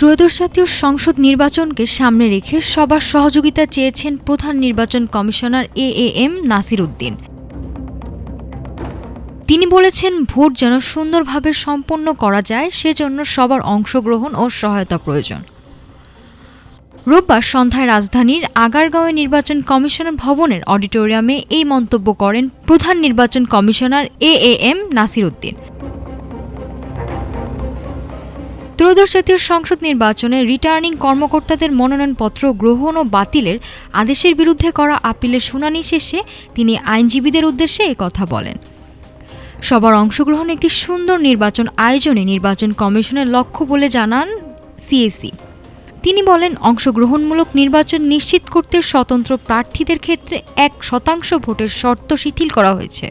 ত্রয়োদশ জাতীয় সংসদ নির্বাচনকে সামনে রেখে সবার সহযোগিতা চেয়েছেন প্রধান নির্বাচন commissioner A A M Nasir Uddin. তিনি বলেছেন, ভোট যেন সুন্দরভাবে সম্পন্ন করা যায়, সেজন্য সবার অংশগ্রহণ ও সহায়তা প্রয়োজন। রোববার সন্ধ্যায় রাজধানীর আগারগাঁওয়ে নির্বাচন কমিশনার ভবনের অডিটোরিয়ামে এই মন্তব্য করেন প্রধান নির্বাচন commissioner A A M Nasir Uddin. ত্রয়োদশ জাতীয় সংসদ নির্বাচনে রিটার্নিং কর্মকর্তাদের মনোনয়নপত্র গ্রহণ ও বাতিলের আদেশের বিরুদ্ধে করা আপিলের শুনানি শেষে তিনি আইনজীবীদের উদ্দেশ্যে কথা বলেন। সবার অংশগ্রহণ একটি সুন্দর নির্বাচন আয়োজনে নির্বাচন কমিশনের লক্ষ্য বলে জানান সিএসি। তিনি বলেন, অংশগ্রহণমূলক নির্বাচন নিশ্চিত করতে স্বতন্ত্র প্রার্থীদের ক্ষেত্রে এক শতাংশ ভোটের শর্ত শিথিল করা হয়েছে।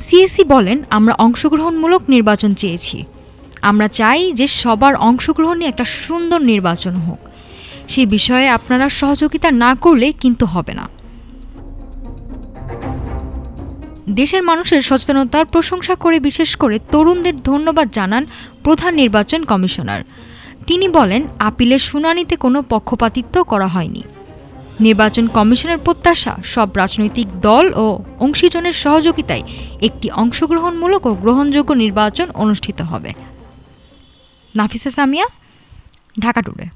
সিএসি বলেন, আমরা অংশগ্রহণমূলক নির্বাচন চেয়েছি। আমরা চাই যে সবার অংশগ্রহণ নিয়ে একটা সুন্দর নির্বাচন হোক। সে বিষয়ে আপনারা সহযোগিতা না করলে কিন্তু হবে না। দেশের মানুষের সচেতনতার প্রশংসা করে বিশেষ করে তরুণদের ধন্যবাদ জানান প্রধান নির্বাচন কমিশনার। তিনি বলেন, আপিলের শুনানিতে কোনো পক্ষপাতিত্ব করা হয়নি। নির্বাচন কমিশনের প্রত্যাশা, সব রাজনৈতিক দল ও অংশীজনের সহযোগিতায় একটি অংশগ্রহণমূলক ও গ্রহণযোগ্য নির্বাচন অনুষ্ঠিত হবে। নাফিসা সামিয়া ঢাকা টুডে।